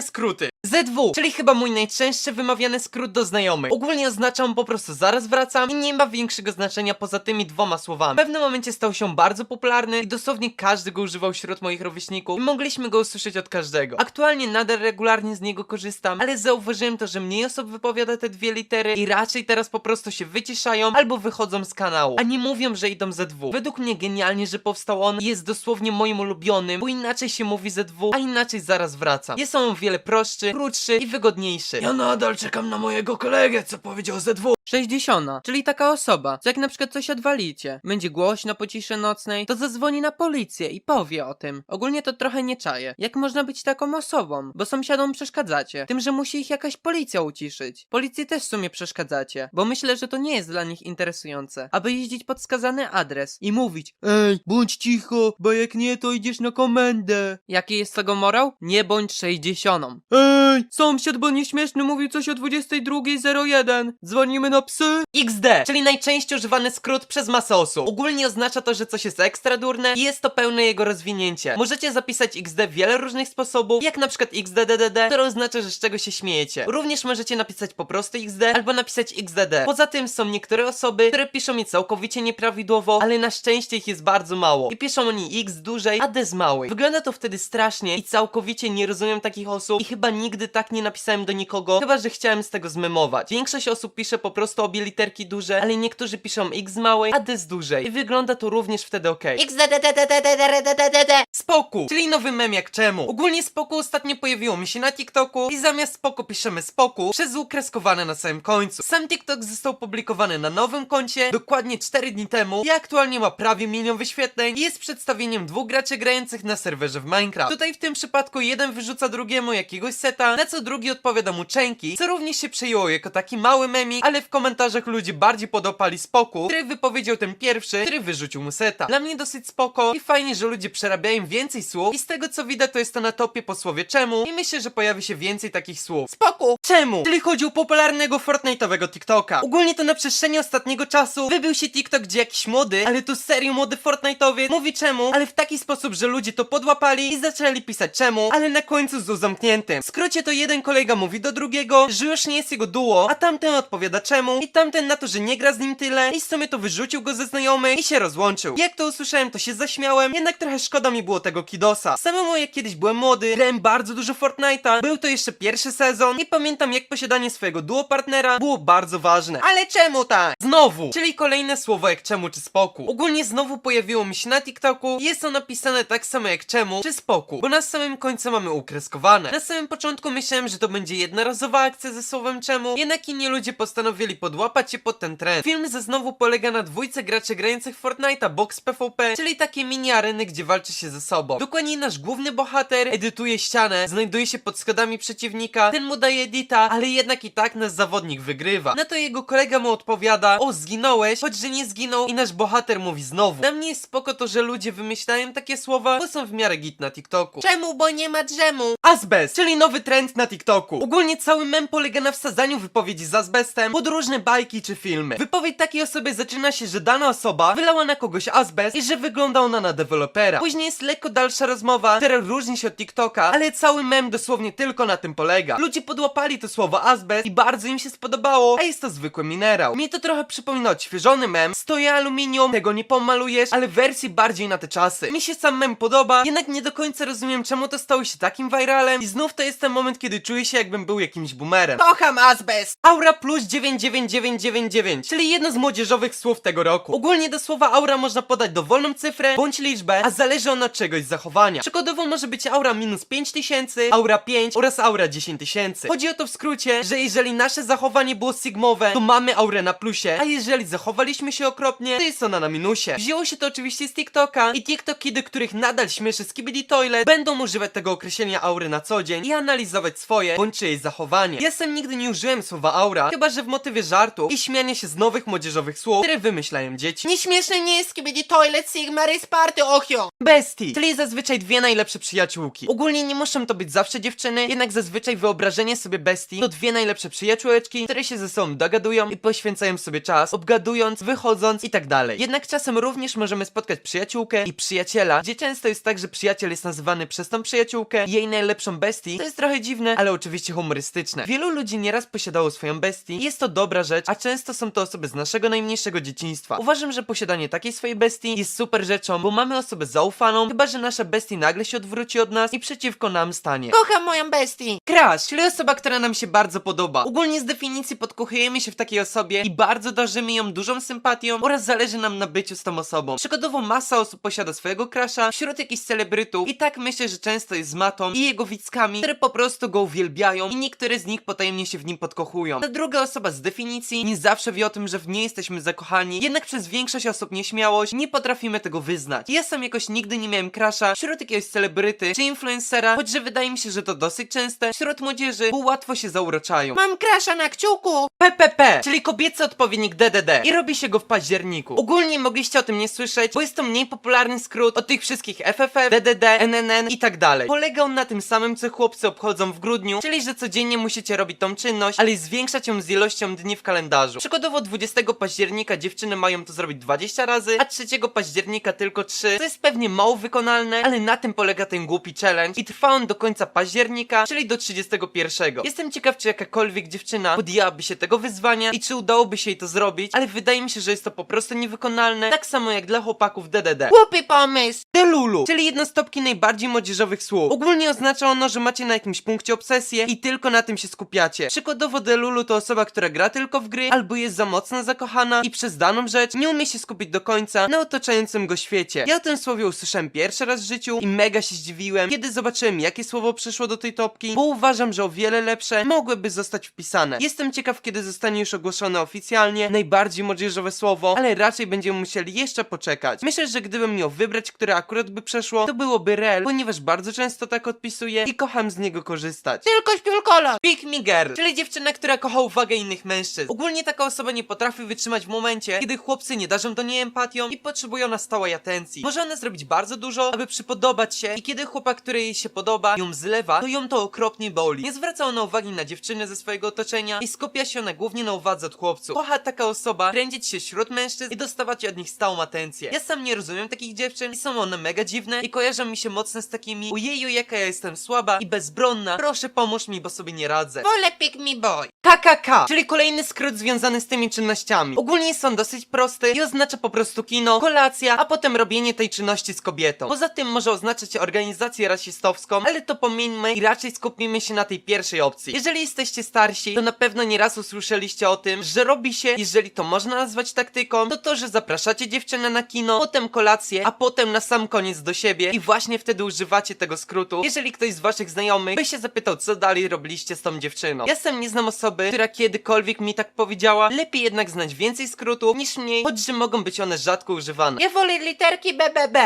używane skróty. ZW, czyli chyba mój najczęstszy wymawiany skrót do znajomych. Ogólnie oznaczam po prostu zaraz wracam i nie ma większego znaczenia poza tymi dwoma słowami. W pewnym momencie stał się bardzo popularny i dosłownie każdy go używał wśród moich rówieśników i mogliśmy go usłyszeć od każdego. Aktualnie nadal regularnie z niego korzystam, ale zauważyłem to, że mniej osób wypowiada te dwie litery i raczej teraz po prostu się wyciszają albo wychodzą z kanału, a nie mówią, że idą ZW. Według mnie genialnie, że powstał on i jest dosłownie moim ulubionym, bo inaczej się mówi ZW, a inaczej zaraz wracam. Jest on o wiele prostszy, krótszy i wygodniejszy. Ja nadal czekam na mojego kolegę, co powiedział ZW. 60, czyli taka osoba, co jak na przykład coś odwalicie, będzie głośno po ciszy nocnej, to zadzwoni na policję i powie o tym. Ogólnie to trochę nie czaję. Jak można być taką osobą? Bo sąsiadom przeszkadzacie. Tym, że musi ich jakaś policja uciszyć. Policji też w sumie przeszkadzacie, bo myślę, że to nie jest dla nich interesujące, aby jeździć pod skazany adres i mówić Ej, bądź cicho, bo jak nie, to idziesz na komendę. Jaki jest tego morał? Nie bądź 60. Ej, sąsiad, bo nieśmieszny mówił coś o 22.01. Dzwonimy na psy. XD, czyli najczęściej używany skrót przez masę osób. Ogólnie oznacza to, że coś jest ekstra durne i jest to pełne jego rozwinięcie. Możecie zapisać XD w wiele różnych sposobów, jak na przykład XDDDD, które oznacza, że z czego się śmiejecie. Również możecie napisać po prostu XD albo napisać XDD. Poza tym są niektóre osoby, które piszą je całkowicie nieprawidłowo, ale na szczęście ich jest bardzo mało. I piszą oni X dużej, a D z małej. Wygląda to wtedy strasznie i całkowicie nie rozumiem takich osób i chyba nigdy tak nie napisałem do nikogo, chyba że chciałem z tego zmemować. Większość osób pisze po prostu prostu obie literki duże, ale niektórzy piszą x małej, a d z dużej. I wygląda to również wtedy ok. Spokój, czyli nowy mem jak czemu. Ogólnie spokój ostatnio pojawiło mi się na TikToku i zamiast spoko piszemy spoku przez u kreskowane na samym końcu. Sam TikTok został publikowany na nowym koncie dokładnie 4 dni temu i aktualnie ma prawie milion wyświetleń i jest przedstawieniem dwóch graczy grających na serwerze w Minecraft. Tutaj w tym przypadku jeden wyrzuca drugiemu jakiegoś seta, na co drugi odpowiada mu Czenki, co również się przyjęło jako taki mały memik, ale w komentarzu komentarzach ludzie bardziej podopali spoku, który wypowiedział ten pierwszy, który wyrzucił mu seta. Dla mnie dosyć spoko i fajnie, że ludzie przerabiają więcej słów i z tego co widać to jest to na topie po słowie czemu i myślę, że pojawi się więcej takich słów. Spoku! Czemu? Czyli chodzi o popularnego Fortnite'owego TikToka. Ogólnie to na przestrzeni ostatniego czasu wybił się TikTok, gdzie jakiś młody, ale to serio młody Fortnite'owiec mówi czemu, ale w taki sposób, że ludzie to podłapali i zaczęli pisać czemu, ale na końcu z zamkniętym. W skrócie to jeden kolega mówi do drugiego, że już nie jest jego duo, a tamten odpowiada czemu i tamten na to, że nie gra z nim tyle i w sumie to wyrzucił go ze znajomych i się rozłączył. Jak to usłyszałem, to się zaśmiałem, jednak trochę szkoda mi było tego Kidosa. Samemu jak kiedyś byłem młody, grałem bardzo dużo Fortnite'a, był to jeszcze pierwszy sezon i pamiętam jak posiadanie swojego duo partnera było bardzo ważne. Ale czemu tak? Znowu, czyli kolejne słowo jak czemu czy spoku. Ogólnie znowu pojawiło mi się na TikToku jest to napisane tak samo jak czemu czy spoku, bo na samym końcu mamy ukreskowane. Na samym początku myślałem, że to będzie jednorazowa akcja ze słowem czemu, jednak inni ludzie postanowili podłapać się pod ten trend. Film ze znowu polega na dwójce graczy grających Fortnite'a Box PvP, czyli takie mini areny, gdzie walczy się ze sobą. Dokładnie nasz główny bohater edytuje ścianę, znajduje się pod schodami przeciwnika, ten mu daje edita, ale jednak i tak nasz zawodnik wygrywa. Na to jego kolega mu odpowiada, o zginąłeś, choć że nie zginął i nasz bohater mówi znowu. Dla mnie jest spoko to, że ludzie wymyślają takie słowa, bo są w miarę git na TikToku. Czemu, bo nie ma drzemu Azbest, czyli nowy trend na TikToku. Ogólnie cały mem polega na wsadzaniu wypowiedzi z azbestem pod różne bajki czy filmy. Wypowiedź takiej osoby zaczyna się, że dana osoba wylała na kogoś azbest i że wygląda ona na dewelopera. Później jest lekko dalsza rozmowa, która różni się od TikToka, ale cały mem dosłownie tylko na tym polega. Ludzie podłapali to słowo azbest i bardzo im się spodobało, a jest to zwykły minerał. Mnie to trochę przypomina odświeżony mem, stoję aluminium, tego nie pomalujesz, ale w wersji bardziej na te czasy. Mi się sam mem podoba, jednak nie do końca rozumiem czemu to stało się takim viralem i znów to jest ten moment, kiedy czuję się jakbym był jakimś boomerem. Kocham azbest Aura plus 99999, czyli jedno z młodzieżowych słów tego roku. Ogólnie do słowa aura można podać dowolną cyfrę bądź liczbę, a zależy ona czegoś z zachowania. Przykładowo może być aura minus 5000, aura 5 oraz aura 10000. Chodzi o to w skrócie, że jeżeli nasze zachowanie było sigmowe, to mamy aurę na plusie, a jeżeli zachowaliśmy się okropnie, to jest ona na minusie. Wzięło się to oczywiście z TikToka i TikToki, do których nadal śmieszy Skibidi Toilet, będą używać tego określenia aury na co dzień i analizować swoje bądź czyjeś zachowanie. Ja sam nigdy nie użyłem słowa aura, chyba że w motywie sobie żartów i śmianie się z nowych młodzieżowych słów, które wymyślają dzieci. Nieśmieszne nie jest skibidi toilet sigma ochio. Bestii, czyli zazwyczaj dwie najlepsze przyjaciółki. Ogólnie nie muszą to być zawsze dziewczyny, jednak zazwyczaj wyobrażenie sobie bestii to dwie najlepsze przyjaciółeczki, które się ze sobą dogadują i poświęcają sobie czas, obgadując, wychodząc i tak dalej. Jednak czasem również możemy spotkać przyjaciółkę i przyjaciela, gdzie często jest tak, że przyjaciel jest nazywany przez tą przyjaciółkę jej najlepszą bestii. To jest trochę dziwne, ale oczywiście humorystyczne. Wielu ludzi nieraz posiadało swoją bestii i jest to dobra rzecz, a często są to osoby z naszego najmniejszego dzieciństwa. Uważam, że posiadanie takiej swojej bestii jest super rzeczą, bo mamy osobę zaufaną, chyba że nasza bestii nagle się odwróci od nas i przeciwko nam stanie. Kocham moją bestii. Crush, czyli osoba, która nam się bardzo podoba. Ogólnie z definicji podkochujemy się w takiej osobie i bardzo darzymy ją dużą sympatią oraz zależy nam na byciu z tą osobą. Przykładowo masa osób posiada swojego crusha wśród jakichś celebrytów i tak myślę, że często jest z Matą i jego widzkami, które po prostu go uwielbiają i niektóre z nich potajemnie się w nim podkochują. Ta druga osoba z definicji nie zawsze wie o tym, że w niej jesteśmy zakochani, jednak przez większość osób nieśmiałość nie potrafimy tego wyznać. Ja sam jakoś nigdy nie miałem crusha wśród jakiegoś celebryty czy influencera, choć że wydaje mi się, że to dosyć częste wśród młodzieży, bo łatwo się zauroczają. Mam krasza na kciuku. PPP, czyli kobiecy odpowiednik DDD i robi się go w październiku. Ogólnie mogliście o tym nie słyszeć, bo jest to mniej popularny skrót od tych wszystkich FFF, DDD, NNN i tak dalej. Polega on na tym samym, co chłopcy obchodzą w grudniu, czyli że codziennie musicie robić tą czynność, ale zwiększać ją z ilością dni w kalendarzu. Przykładowo 20 października dziewczyny mają to zrobić 20 razy, a 3 października tylko 3, co jest pewnie mało wykonalne, ale na tym polega ten głupi challenge i trwa on do końca października, czyli do 31. Jestem ciekaw, czy jakakolwiek dziewczyna podjęłaby się tego wyzwania i czy udałoby się jej to zrobić, ale wydaje mi się, że jest to po prostu niewykonalne, tak samo jak dla chłopaków DDD. Głupi pomysł. Delulu, czyli jednostopki najbardziej młodzieżowych słów. Ogólnie oznacza ono, że macie na jakimś punkcie obsesję i tylko na tym się skupiacie. Przykładowo Delulu to osoba, która gra tylko w gry, albo jest za mocno zakochana i przez daną rzecz nie umie się skupić do końca na otaczającym go świecie. Ja o tym słowie usłyszałem pierwszy raz w życiu i mega się zdziwiłem, kiedy zobaczyłem jakie słowo przyszło do tej topki, bo uważam, że o wiele lepsze mogłyby zostać wpisane. Jestem ciekaw, kiedy zostanie już ogłoszone oficjalnie najbardziej młodzieżowe słowo, ale raczej będziemy musieli jeszcze poczekać. Myślę, że gdybym miał wybrać, które akurat by przeszło, to byłoby Rel, ponieważ bardzo często tak odpisuję i kocham z niego korzystać. Tylko śpiulkola. Pick me girl, czyli dziewczyna, która kocha uwagę innych mężczyzn. Ogólnie taka osoba nie potrafi wytrzymać w momencie, kiedy chłopcy nie darzą do niej empatią i potrzebują na stałej atencji. Może ona zrobić bardzo dużo, aby przypodobać się i kiedy chłopak, który jej się podoba, ją zlewa, to ją to okropnie boli. Nie zwraca ona uwagi na dziewczyny ze swojego otoczenia i skupia się ona głównie na uwadze od chłopców. Kocha taka osoba kręcić się wśród mężczyzn i dostawać od nich stałą atencję. Ja sam nie rozumiem takich dziewczyn i są one mega dziwne i kojarzą mi się mocno z takimi Ojeju, jaka ja jestem słaba i bezbronna, proszę pomóż mi, bo sobie nie radzę. Wolę pick me boy. KKK, czyli kolejny skrót związany z tymi czynnościami. Ogólnie są dosyć prosty i oznacza po prostu kino, kolacja, a potem robienie tej czynności z kobietą. Poza tym może oznaczać organizację rasistowską, ale to pomieńmy i raczej skupimy się na tej pierwszej opcji. Jeżeli jesteście starsi, to na pewno nieraz usłyszeliście o tym, że robi się, jeżeli to można nazwać taktyką, to to, że zapraszacie dziewczynę na kino, potem kolację, a potem na sam koniec do siebie i właśnie wtedy używacie tego skrótu. Jeżeli ktoś z waszych znajomych by się zapytał, co dalej robiliście z tą dziewczyną. Ja sam nie znam osoby, która kiedykolwiek mi tak powiedziała. Lepiej jednak znać więcej skrótów niż mniej, choć że mogą być one rzadko używane. Ja wolę literki BBB.